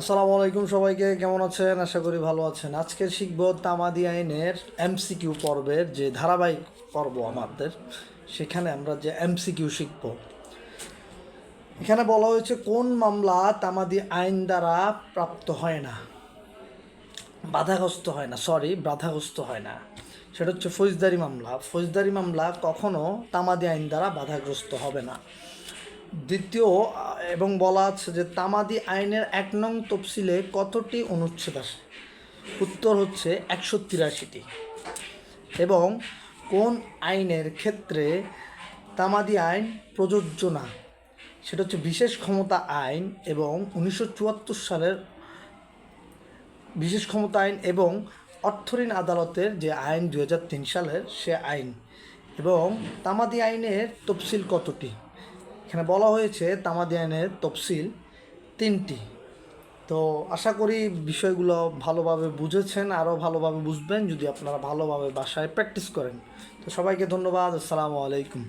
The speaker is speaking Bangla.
আসসালামু আলাইকুম সবাইকে, কেমন আছেন? আশা করি ভালো আছেন। আজকে শিখব তামাদি আইনের এমসিকিউ পর্বের যে ধারাবাহিক পর্ব আমাদের, সেখানে আমরা যে এমসিকিউ শিখব। এখানে বলা হয়েছে কোন মামলা তামাদি আইন দ্বারা প্রাপ্ত হয় না। বাধাগ্রস্ত হয় না সরি বাধাগ্রস্ত হয় না। সেটা হচ্ছে ফৌজদারি মামলা। ফৌজদারি মামলা কখনো তামাদি আইন দ্বারা বাধাগ্রস্ত হবে না। দ্বিতীয়, এবং বলা আছে যে তামাদি আইনের এক নং তফসিলে কতটি অনুচ্ছেদ আসে উত্তর হচ্ছে একশো তিরাশিটি। এবং কোন আইনের ক্ষেত্রে তামাদি আইন প্রযোজ্য না? সেটা হচ্ছে বিশেষ ক্ষমতা আইন এবং উনিশশো চুয়াত্তর সালের বিশেষ ক্ষমতা আইন এবং অর্থঋণ আদালতের যে আইন দু হাজার তিন সালের সে আইন। এবং তামাদি আইনের তফসিল কতটি? এখানে বলা হয়েছে তামাদি আইনের তফসিল তিনটি। তো আশা করি বিষয়গুলো ভালোভাবে বুঝেছেন, আরও ভালোভাবে বুঝবেন যদি আপনারা ভালোভাবে বাসায় প্র্যাকটিস করেন। তো সবাইকে ধন্যবাদ, আসসালামু আলাইকুম।